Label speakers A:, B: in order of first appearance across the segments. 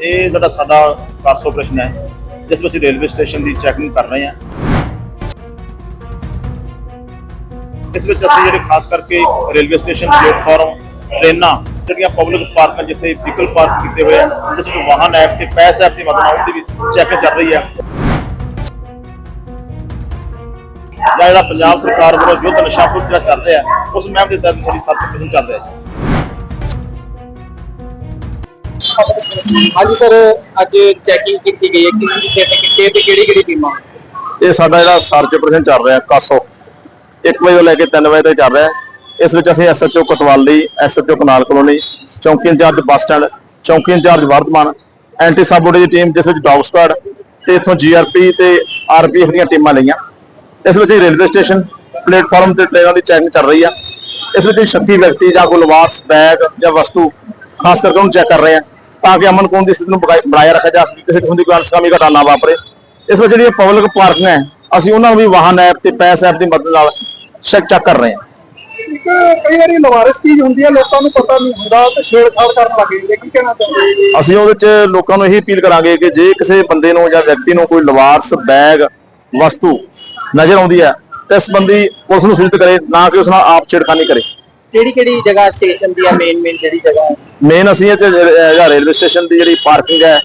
A: ਇਹ ਜਿਹੜਾ ਸਾਡਾ ਕਾਸ ਆਪਰੇਸ਼ਨ ਹੈ, ਜਿਸ ਵਿੱਚ ਅਸੀਂ ਰੇਲਵੇ ਸਟੇਸ਼ਨ ਦੀ ਚੈਕਿੰਗ ਕਰ ਰਹੇ ਹਾਂ। ਇਸ ਵਿੱਚ ਅਸੀਂ ਜਿਹੜੇ ਖਾਸ ਕਰਕੇ ਰੇਲਵੇ ਸਟੇਸ਼ਨ ਪਲੇਟਫਾਰਮ ਟ੍ਰੇਨਾਂ, ਜਿਹੜੀਆਂ ਪਬਲਿਕ ਪਾਰਕਾਂ ਜਿੱਥੇ ਵਹੀਕਲ ਪਾਰਕ ਕੀਤੇ ਹੋਏ ਆ, ਜਿਸ ਵਿੱਚ ਵਾਹਨ ਐਪ ਤੇ ਪੈਸ ਐਪ ਦੀ ਮਦਦ ਨਾਲ ਉਹਦੀ ਵੀ ਚੈਕਿੰਗ ਚੱਲ ਰਹੀ ਹੈ। ਜਾਂ ਜਿਹੜਾ ਪੰਜਾਬ ਸਰਕਾਰ ਵੱਲੋਂ ਯੁੱਧ ਨਸ਼ਾ ਵਿਰੁੱਧ ਜਿਹੜਾ ਚੱਲ ਰਿਹਾ, ਉਸ ਮਹਿਮ ਦੇ ਤਹਿਤ ਸਾਡੀ ਸਰਚ ਆਪਰੇਸ਼ਨ ਚੱਲ ਰਿਹਾ ਹੈ।
B: ਹਾਂਜੀ ਸਰ, ਅੱਜ ਚੈਕਿੰਗ ਕੀਤੀ ਗਈ ਹੈ, ਕਿਸੇ ਵਿਸ਼ੇ ਤੇ ਕਿੱਥੇ ਤੇ ਕਿਹੜੀ ਕਿਹੜੀ ਟੀਮਾਂ
C: ਇਹ ਸਾਡਾ ਜਿਹੜਾ ਸਰਚ ਆਪਰੇਸ਼ਨ ਚੱਲ ਰਿਹਾ, ਕਾਸੋ। 1 ਵਜੇ ਤੋਂ ਲੈ ਕੇ 3 ਵਜੇ ਤੱਕ ਚੱਲ ਰਿਹਾ। ਇਸ ਵਿੱਚ ਅਸੀਂ ਐਸਐਚਓ ਕੋਤਵਾਲੀ ਐਸਐਚਓ ਕਨਾਲ ਕਲੋਨੀ, ਚੌਂਕੀ ਇੰਚਾਰਜ ਬੱਸ ਸਟੈਂਡ, ਚੌਂਕੀ in charge Vardhman, anti sabotage the team, ਜਿਸ ਵਿੱਚ ਡੌਗ ਸਕੁਆਡ ਤੇ ਇਥੋਂ ਜੀਆਰਪੀ ਤੇ ਆਰਪੀਐਫ ਦੀਆਂ ਟੀਮਾਂ ਲਈਆਂ। ਇਸ ਵਿੱਚ ਅਸੀਂ ਰੇਲਵੇ ਸਟੇਸ਼ਨ ਪਲੇਟਫਾਰਮ ਤੇ ਟ੍ਰੇਨਾਂ ਦੀ ਚੈਕਿੰਗ ਚੱਲ ਰਹੀ ਆ। ਇਸ ਵਿੱਚ ਅਸੀਂ ਸ਼ੱਕੀ ਵਿਅਕਤੀ ਜਾਂ ਕੋਈ ਲਵਾਸ ਬੈਗ ਜਾਂ ਵਸਤੂ, ਖਾਸ ਕਰਕੇ ਉਹਨੂੰ ਚੈੱਕ ਕਰ ਰਹੇ ਆ। ਤਾਂ ਕਿ ਅਮਨ ਕਾਨੂੰਨ ਦੀ ਸਥਿਤੀ ਨੂੰ ਬਣਾਇਆ ਰੱਖਿਆ ਜਾ ਸਕੇ ਕਿਸੇ ਕਿਸਮ ਦੀ ਕੋਈ ਅਨਸਕਾਮੀ ਘਟਨਾ ਨਾ ਵਾਪਰੇ। ਇਸ ਵਿੱਚ ਜਿਹੜੀਆਂ ਪਬਲਿਕ ਪਾਰਕਿੰਗ ਹੈ ਅਸੀਂ ਉਹਨਾਂ ਨੂੰ ਵੀ ਵਾਹਨ ਐਪ ਤੇ ਪੈਸ ਐਪ ਦੀ ਮਦਦ ਨਾਲ ਚੈੱਕ ਚੈੱਕ ਕਰ ਰਹੇ ਹਾਂ।
B: ਇੱਕ ਕਈ ਵਾਰੀ ਲਵਾਰਸ ਚੀਜ਼ ਹੁੰਦੀ ਹੈ ਲੋਕਾਂ ਨੂੰ ਪਤਾ ਨਹੀਂ ਹੁੰਦਾ ਤੇ ਛੇੜਛਾੜ ਕਰਨ ਲੱਗ ਜਾਂਦੇ ਕੀ ਕਹਿਣਾ ਚਾਹੁੰਦੇ
C: ਅਸੀਂ ਉਹਦੇ ਚ ਲੋਕਾਂ ਨੂੰ ਇਹੀ ਅਪੀਲ ਕਰਾਂਗੇ ਕਿ ਜੇ ਕਿਸੇ ਬੰਦੇ ਨੂੰ ਜਾਂ ਵਿਅਕਤੀ ਨੂੰ ਕੋਈ ਲਿਬਾਸ ਬੈਗ ਵਸਤੂ ਨਜ਼ਰ ਆਉਂਦੀ ਹੈ ਤੇ ਇਸ ਬੰਦੀ ਪੁਲਿਸ ਨੂੰ ਸੂਚਿਤ ਕਰੇ ਨਾ ਕਿ ਉਸ ਨਾਲ ਆਪ ਛੇੜਖਾਨੀ ਕਰੇ।
B: ਕਿਹੜੀ ਕਿਹੜੀ ਜਗ੍ਹਾ ਸਟੇਸ਼ਨ ਦੀ ਆ ਮੇਨ ਮੇਨ ਜਿਹੜੀ ਜਗ੍ਹਾ? ਹੈ
C: ਮੇਨ ਅਸੀਂ ਇਹ ਰੇਲਵੇ ਸਟੇਸ਼ਨ ਦੀ ਜਿਹੜੀ ਪਾਰਕਿੰਗ ਹੈ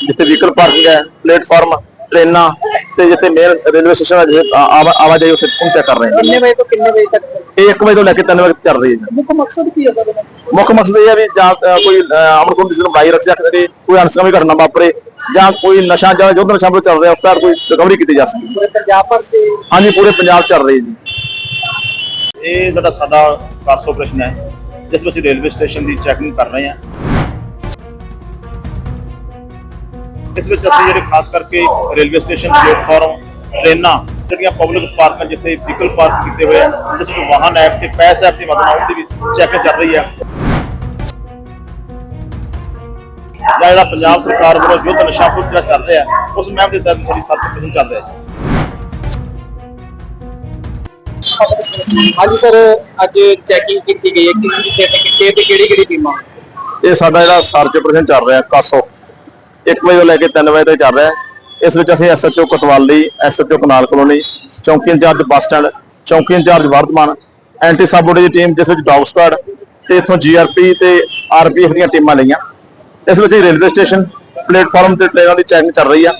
C: ਜਿੱਥੇ ਵਹੀਕਲ ਪਾਰਕਿੰਗ ਹੈ ਪਲੇਟਫਾਰਮ ਟ੍ਰੇਨਾਂ ਤੇ ਜਿੱਥੇ ਮੇਨ ਰੇਲਵੇ ਸਟੇਸ਼ਨ ਹੈ ਜਿੱਥੇ ਆਵਾਜਾਈ ਉੱਥੇ ਪਹੁੰਚ ਚੈੱਕ ਕਰ ਰਹੇ ਹਾਂ।
B: ਕਿੰਨੇ ਵਜੇ ਤੋਂ ਕਿੰਨੇ ਵਜੇ ਤੱਕ?
C: ਇਹ 1 ਵਜੇ ਤੋਂ ਲੈ ਕੇ 3 ਵਜੇ ਤੱਕ ਚੱਲ ਰਹੀ ਹੈ। ਜੀ।
B: ਮੁੱਖ ਮਕਸਦ ਕੀ ਹੈ ਤੁਹਾਡਾ
C: ਮੁੱਖ ਮਕਸਦ ਇਹ ਹੈ ਵੀ ਜਾਂ ਕੋਈ ਅਮਨ ਦੀ ਨੂੰ ਬਣਾਈ ਰੱਖਿਆ ਕਰੇ ਕੋਈ ਅਨਸਕਾਮੀ ਘਟਨਾ ਵਾਪਰੇ ਜਾਂ ਕੋਈ ਨਸ਼ਾ ਜਾਂ ਯੁੱਧ ਨਸ਼ਾ ਚੱਲ ਰਿਹਾ ਉਸ ਦਾ ਕੋਈ ਰਿਕਵਰੀ ਕੀਤੀ ਜਾ ਸਕੇ।
B: ਪੂਰੇ ਪੰਜਾਬ ਭਰ ਤੇ
C: ਹਾਂਜੀ ਪੂਰੇ ਪੰਜਾਬ ਚੱਲ ਰਹੀ ਹੈ ਜੀ।
A: ਇਹ ਸਾਡਾ ਸਾਡਾ ਕਾਸ ਆਪਰੇਸ਼ਨ ਹੈ। ਜਿਸ ਵਿੱਚ ਰੇਲਵੇ ਸਟੇਸ਼ਨ ਦੀ ਚੈਕਿੰਗ ਕਰ ਰਹੇ ਹਾਂ। ਇਸ ਵਿੱਚ ਅਸੀਂ ਜਿਹੜੇ ਖਾਸ ਕਰਕੇ ਰੇਲਵੇ ਸਟੇਸ਼ਨ ਪਲੇਟਫਾਰਮ, ਟ੍ਰੇਨਾਂ, ਜਿਹੜੀਆਂ ਪਬਲਿਕ ਪਾਰਕਾਂ ਜਿੱਥੇ ਵਹੀਕਲ ਪਾਰਕ ਕੀਤੇ ਹੋਏ ਆ, ਜਿਸ ਵਿੱਚ ਵਾਹਨ ਐਪ ਤੇ ਪੈਸ ਐਪ ਦੀ ਮਦਦ ਨਾਲ ਉਹਦੀ ਵੀ ਚੈਕਿੰਗ ਚੱਲ ਰਹੀ ਹੈ ਜਾਂ ਜਿਹੜਾ ਪੰਜਾਬ ਸਰਕਾਰ ਵੱਲੋਂ ਯੁੱਧ ਨਸ਼ਾ ਵਿਰੁੱਧ ਜਿਹੜਾ ਚੱਲ ਰਿਹਾ, ਉਸ ਮਹਿਮ ਦੇ ਤਹਿਤ ਸਾਡੀ ਸਰਚ ਆਪਰੇਸ਼ਨ ਚੱਲ ਰਿਹਾ ਹੈ।
B: ਹਾਂਜੀ ਸਰ, ਅੱਜ ਚੈਕਿੰਗ ਕੀਤੀ ਗਈ ਹੈ। ਕਿਸੇ ਵਿਸ਼ੇ ਤੇ ਕਿੱਥੇ ਤੇ ਕਿਹੜੀ ਕਿਹੜੀ ਟੀਮਾਂ
C: ਇਹ ਸਾਡਾ ਜਿਹੜਾ ਸਰਚ ਆਪਰੇਸ਼ਨ ਚੱਲ ਰਿਹਾ, ਕਾਸੋ। 1 ਵਜੇ ਤੋਂ ਲੈ ਕੇ 3 ਵਜੇ ਤੱਕ ਚੱਲ ਰਿਹਾ। ਇਸ ਵਿੱਚ ਅਸੀਂ ਐਸਐਚਓ ਕੋਤਵਾਲੀ ਐਸਐਚਓ ਕਨਾਲ ਕਲੋਨੀ, ਚੌਂਕੀ ਇੰਚਾਰਜ ਬੱਸ ਸਟੈਂਡ, ਚੌਂਕੀ in charge Vardhman, anti sabotage the team ਜਿਸ ਵਿੱਚ ਡੌਗ ਸਕੁਆਡ ਤੇ ਇਥੋਂ ਜੀਆਰਪੀ ਤੇ ਆਰਪੀਐਫ ਦੀਆਂ ਟੀਮਾਂ ਲਈਆਂ। ਇਸ ਵਿੱਚ ਰੇਲਵੇ ਸਟੇਸ਼ਨ, ਪਲੇਟਫਾਰਮ ਤੇ ਟ੍ਰੇਨਾਂ ਦੀ ਚੈਕਿੰਗ ਚੱਲ ਰਹੀ ਆ।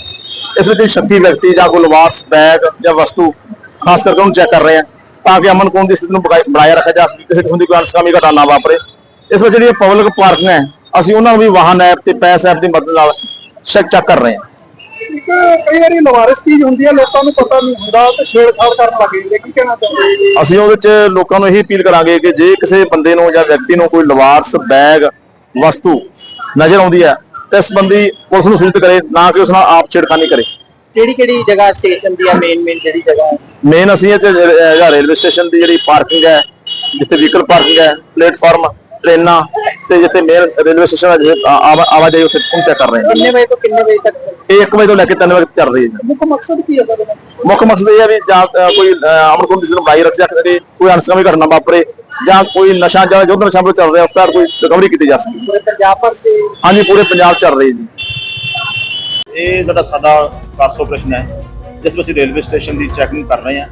C: ਇਸ ਵਿੱਚ ਅਸੀਂ ਸ਼ੱਕੀ ਵਿਅਕਤੀ ਜਾਂ ਕੋਈ ਲਿਬਾਸ ਬੈਗ ਜਾਂ ਵਸਤੂ, ਖਾਸ ਕਰਕੇ ਉਹਨੂੰ ਚੈੱਕ ਕਰ ਰਹੇ ਆ। ਤਾਂ ਕਿ ਅਮਨ ਕਾਨੂੰਨ ਦੀ ਸਥਿਤੀ ਨੂੰ ਬਣਾਇਆ ਰੱਖਿਆ ਜਾ ਸਕੇ ਕਿਸੇ ਕਿਸਮ ਦੀ ਕੋਈ ਅਨਸਕਾਮੀ ਘਟਨਾ ਨਾ ਵਾਪਰੇ। ਇਸ ਵਿੱਚ ਜਿਹੜੀਆਂ ਪਬਲਿਕ ਪਾਰਕਿੰਗ ਹੈ ਅਸੀਂ ਉਹਨਾਂ ਨੂੰ ਵੀ ਵਾਹਨ ਐਪ ਤੇ ਪੈਸ ਐਪ ਦੀ ਮਦਦ ਨਾਲ ਚੈੱਕ ਚੈੱਕ ਕਰ ਰਹੇ ਹਾਂ।
B: ਇੱਕ ਕਈ ਵਾਰੀ ਲਵਾਰਸ ਚੀਜ਼ ਹੁੰਦੀ ਹੈ ਲੋਕਾਂ ਨੂੰ ਪਤਾ ਨਹੀਂ ਹੁੰਦਾ ਤੇ ਛੇੜਛਾੜ ਕਰਨ ਲੱਗ ਜਾਂਦੇ ਕੀ ਕਹਿਣਾ ਚਾਹੁੰਦੇ
C: ਅਸੀਂ ਉਹਦੇ ਚ ਲੋਕਾਂ ਨੂੰ ਇਹੀ ਅਪੀਲ ਕਰਾਂਗੇ ਕਿ ਜੇ ਕਿਸੇ ਬੰਦੇ ਨੂੰ ਜਾਂ ਵਿਅਕਤੀ ਨੂੰ ਕੋਈ ਲਿਬਾਸ ਬੈਗ ਵਸਤੂ ਨਜ਼ਰ ਆਉਂਦੀ ਹੈ ਤੇ ਇਸ ਬੰਦੀ ਪੁਲਿਸ ਨੂੰ ਸੂਚਿਤ ਕਰੇ ਨਾ ਕਿ ਉਸ ਨਾਲ ਆਪ ਛੇੜਖਾਨੀ ਕਰੇ।
B: ਕਿਹੜੀ ਕਿਹੜੀ ਜਗ੍ਹਾ ਸਟੇਸ਼ਨ ਦੀ ਆ ਮੇਨ ਮੇਨ ਜਿਹੜੀ ਜਗ੍ਹਾ?
C: ਮੇਨ ਅਸੀਂ ਇਹ ਚ ਜਿਹੜਾ ਰੇਲਵੇ ਸਟੇਸ਼ਨ ਦੀ ਜਿਹੜੀ ਪਾਰਕਿੰਗ ਹੈ ਜਿੱਥੇ ਵਹੀਕਲ ਪਾਰਕਿੰਗ ਹੈ ਪਲੇਟਫਾਰਮ ਟ੍ਰੇਨਾਂ ਤੇ ਜਿੱਥੇ ਮੇਨ ਰੇਲਵੇ ਸਟੇਸ਼ਨ ਹੈ ਜਿੱਥੇ ਆਵਾਜਾਈ ਉੱਥੇ ਪਹੁੰਚ ਚੈੱਕ ਕਰ ਰਹੇ ਹਾਂ।
B: ਕਿੰਨੇ ਵਜੇ ਤੋਂ ਕਿੰਨੇ ਵਜੇ ਤੱਕ?
C: ਇਹ 1 ਵਜੇ ਤੋਂ ਲੈ ਕੇ 3 ਵਜੇ ਤੱਕ ਚੱਲ ਰਹੀ ਹੈ। ਜੀ।
B: ਮੁੱਖ ਮਕਸਦ ਕੀ ਹੈ ਤੁਹਾਡਾ
C: ਮੁੱਖ ਮਕਸਦ ਇਹ ਹੈ ਵੀ ਜਾਂ ਕੋਈ ਅਮਨ ਦੀ ਨੂੰ ਬਣਾਈ ਰੱਖਿਆ ਕਰੇ ਕੋਈ ਅਨਸਕਾਮੀ ਘਟਨਾ ਵਾਪਰੇ ਜਾਂ ਕੋਈ ਨਸ਼ਾ ਜਾਂ ਯੁੱਧ ਨਸ਼ਾ ਚੱਲ ਰਿਹਾ ਉਸ ਦਾ ਕੋਈ ਰਿਕਵਰੀ ਕੀਤੀ ਜਾ ਸਕੇ।
B: ਪੂਰੇ ਪੰਜਾਬ ਭਰ ਤੇ
C: ਹਾਂਜੀ ਪੂਰੇ ਪੰਜਾਬ ਚੱਲ ਰਹੀ ਹੈ ਜੀ।
A: ਇਹ ਸਾਡਾ ਸਾਡਾ ਕਾਸ ਆਪਰੇਸ਼ਨ ਹੈ, ਜਿਸ ਵਿੱਚ ਅਸੀਂ ਰੇਲਵੇ ਸਟੇਸ਼ਨ ਦੀ ਚੈਕਿੰਗ ਕਰ ਰਹੇ ਹਾਂ।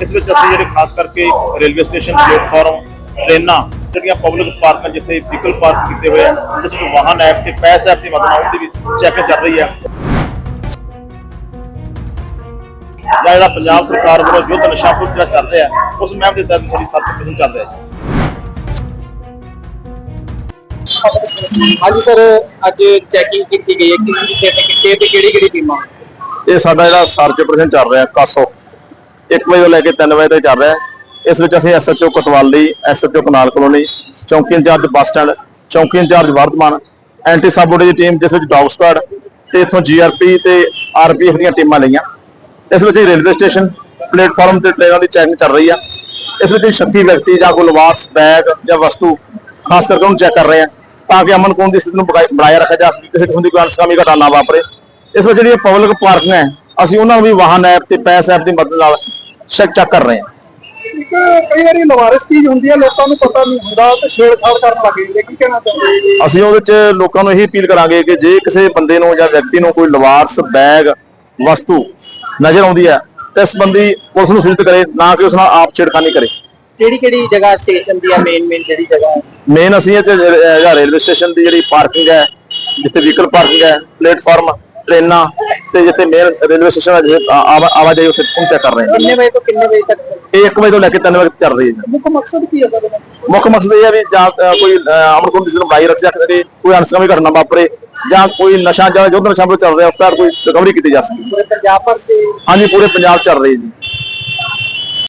A: ਇਸ ਵਿੱਚ ਅਸੀਂ ਜਿਹੜੇ ਖਾਸ ਕਰਕੇ ਰੇਲਵੇ ਸਟੇਸ਼ਨ ਪਲੇਟਫਾਰਮ ਟ੍ਰੇਨਾਂ ਜਿਹੜੀਆਂ ਪਬਲਿਕ ਪਾਰਕਾਂ ਜਿੱਥੇ ਵਹੀਕਲ ਪਾਰਕ ਕੀਤੇ ਹੋਏ ਆ, ਜਿਸ ਵਿੱਚ ਵਾਹਨ ਐਪ ਤੇ ਪੈਸ ਐਪ ਦੀ ਮਦਦ ਨਾਲ ਉਹਦੀ ਵੀ ਚੈਕਿੰਗ ਚੱਲ ਰਹੀ ਹੈ ਜਾਂ ਜਿਹੜਾ ਪੰਜਾਬ ਸਰਕਾਰ ਵੱਲੋਂ ਯੁੱਧ ਨਸ਼ਾ ਵਿਰੁੱਧ ਜਿਹੜਾ ਚੱਲ ਰਿਹਾ, ਉਸ ਮਹਿਮ ਦੇ ਤਹਿਤ ਸਾਡੀ ਸਰਚ ਆਪਰੇਸ਼ਨ ਚੱਲ ਰਿਹਾ ਹੈ
B: ਹਾਂਜੀ ਸਰ, ਅੱਜ ਚੈਕਿੰਗ ਕੀਤੀ ਗਈ ਹੈ। ਕਿਸੇ ਵਿਸ਼ੇ ਤੇ ਕਿੱਥੇ ਤੇ ਕਿਹੜੀ ਕਿਹੜੀ ਟੀਮਾਂ
C: ਇਹ ਸਾਡਾ ਜਿਹੜਾ ਸਰਚ ਆਪਰੇਸ਼ਨ ਚੱਲ ਰਿਹਾ, ਕਾਸੋ। 1 ਵਜੇ ਤੋਂ ਲੈ ਕੇ 3 ਵਜੇ ਤੱਕ ਚੱਲ ਰਿਹਾ ਇਸ ਵਿੱਚ ਅਸੀਂ ਐਸਐਚਓ ਕੋਤਵਾਲੀ ਐਸਐਚਓ ਕਨਾਲ ਕਲੋਨੀ, ਚੌਂਕੀ ਇੰਚਾਰਜ ਬੱਸ ਸਟੈਂਡ, ਚੌਂਕੀ in charge Vardhman, anti sabotage the team ਜਿਸ ਵਿੱਚ ਡੌਗ ਸਕੁਆਡ ਤੇ ਇਥੋਂ ਜੀਆਰਪੀ ਤੇ ਆਰਪੀਐਫ ਦੀਆਂ ਟੀਮਾਂ ਲਈਆਂ ਇਸ ਵਿੱਚ ਰੇਲਵੇ ਸਟੇਸ਼ਨ, ਪਲੇਟਫਾਰਮ ਤੇ ਟ੍ਰੇਨਾਂ ਦੀ ਚੈਕਿੰਗ ਚੱਲ ਰਹੀ ਆ। ਇਸ ਵਿੱਚ ਅਸੀਂ ਸ਼ੱਕੀ ਵਿਅਕਤੀ ਜਾਂ ਕੋਈ ਲਿਬਾਸ ਬੈਗ ਜਾਂ ਵਸਤੂ, ਖਾਸ ਕਰਕੇ ਉਹਨੂੰ ਚੈੱਕ ਕਰ ਰਹੇ ਆ। ਤਾਂ ਕਿ ਅਮਨ ਕਾਨੂੰਨ ਦੀ ਸਥਿਤੀ ਨੂੰ ਬਣਾਇਆ ਰੱਖਿਆ ਜਾ ਸਕੇ ਕਿਸੇ ਕਿਸਮ ਦੀ ਕੋਈ ਅਨਸਕਾਮੀ ਘਟਨਾ ਨਾ ਵਾਪਰੇ। ਇਸ ਵਿੱਚ ਜਿਹੜੀਆਂ ਪਬਲਿਕ ਪਾਰਕਿੰਗ ਹੈ ਅਸੀਂ ਉਹਨਾਂ ਨੂੰ ਵੀ ਵਾਹਨ ਐਪ ਤੇ ਪੈਸ ਐਪ ਦੀ ਮਦਦ ਨਾਲ ਚੈੱਕ ਚੈੱਕ ਕਰ ਰਹੇ ਹਾਂ।
B: ਇੱਕ ਕਈ ਵਾਰੀ ਲਵਾਰਿਸ ਚੀਜ਼ ਹੁੰਦੀ ਹੈ ਲੋਕਾਂ ਨੂੰ ਪਤਾ ਨਹੀਂ ਹੁੰਦਾ ਤੇ ਛੇੜਛਾੜ ਕਰਨ ਲੱਗ ਜਾਂਦੇ ਕੀ ਕਹਿਣਾ ਚਾਹੁੰਦੇ
C: ਅਸੀਂ ਉਹਦੇ ਚ ਲੋਕਾਂ ਨੂੰ ਇਹੀ ਅਪੀਲ ਕਰਾਂਗੇ ਕਿ ਜੇ ਕਿਸੇ ਬੰਦੇ ਨੂੰ ਜਾਂ ਵਿਅਕਤੀ ਨੂੰ ਕੋਈ ਲਵਾਰਸ ਬੈਗ ਵਸਤੂ ਨਜ਼ਰ ਆਉਂਦੀ ਹੈ ਤਾਂ ਇਸ ਬੰਦੀ ਪੁਲਿਸ ਨੂੰ ਸੂਚਿਤ ਕਰੇ ਨਾ ਕਿ ਉਸ ਨਾਲ ਆਪ ਛੇੜਖਾਨੀ ਕਰੇ।
D: ਕਿਹੜੀ ਕਿਹੜੀ ਜਗ੍ਹਾ ਸਟੇਸ਼ਨ ਦੀ ਆ ਮੇਨ ਮੇਨ ਜਿਹੜੀ ਜਗ੍ਹਾ
C: ਮੇਨ ਅਸੀਂ ਇਹ ਚ ਜਿਹੜਾ ਰੇਲਵੇ ਸਟੇਸ਼ਨ ਦੀ ਜਿਹੜੀ ਪਾਰਕਿੰਗ ਹੈ ਜਿੱਥੇ ਵਹੀਕਲ ਪਾਰਕਿੰਗ ਹੈ ਪਲੇਟਫਾਰਮ ਟ੍ਰੇਨਾਂ ਤੇ ਜਿੱਥੇ ਮੇਨ ਰੇਲਵੇ ਸਟੇਸ਼ਨ ਹੈ ਆਵਾਜਾਈ ਉੱਥੇ ਪਹੁੰਚ ਕਰ ਰਹੇ ਹਾਂ।
D: ਕਿੰਨੇ ਵਜੇ ਤੋਂ ਕਿੰਨੇ ਵਜੇ ਤੱਕ?
C: ਇਹ 1 ਵਜੇ ਤੋਂ ਲੈ ਕੇ 3 ਵਜੇ ਤੱਕ ਚੱਲ ਰਹੀ ਹੈ।
B: ਮੁੱਖ ਮਕਸਦ ਕੀ ਹੈ ਤੁਹਾਡਾ
C: ਮੁੱਖ ਮਕਸਦ ਇਹ ਹੈ ਵੀ ਜਾਂ ਕੋਈ ਅਮਨ ਕਰੇ ਕੋਈ ਅਨਸਕਾਮੀ ਘਟਨਾ ਵਾਪਰੇ ਜਾਂ ਕੋਈ ਨਸ਼ਾ ਜਾਂ ਜੋ ਨਸ਼ਾ ਚੱਲ ਰਿਹਾ ਉਸ ਦਾ ਕੋਈ ਰਿਕਵਰੀ ਕੀਤੀ ਜਾ ਸਕੇ।
D: ਪੂਰੇ ਪੰਜਾਬ ਤੇ
C: ਹਾਂਜੀ ਪੂਰੇ ਪੰਜਾਬ ਚੱਲ ਰਹੀ ਹੈ ਜੀ।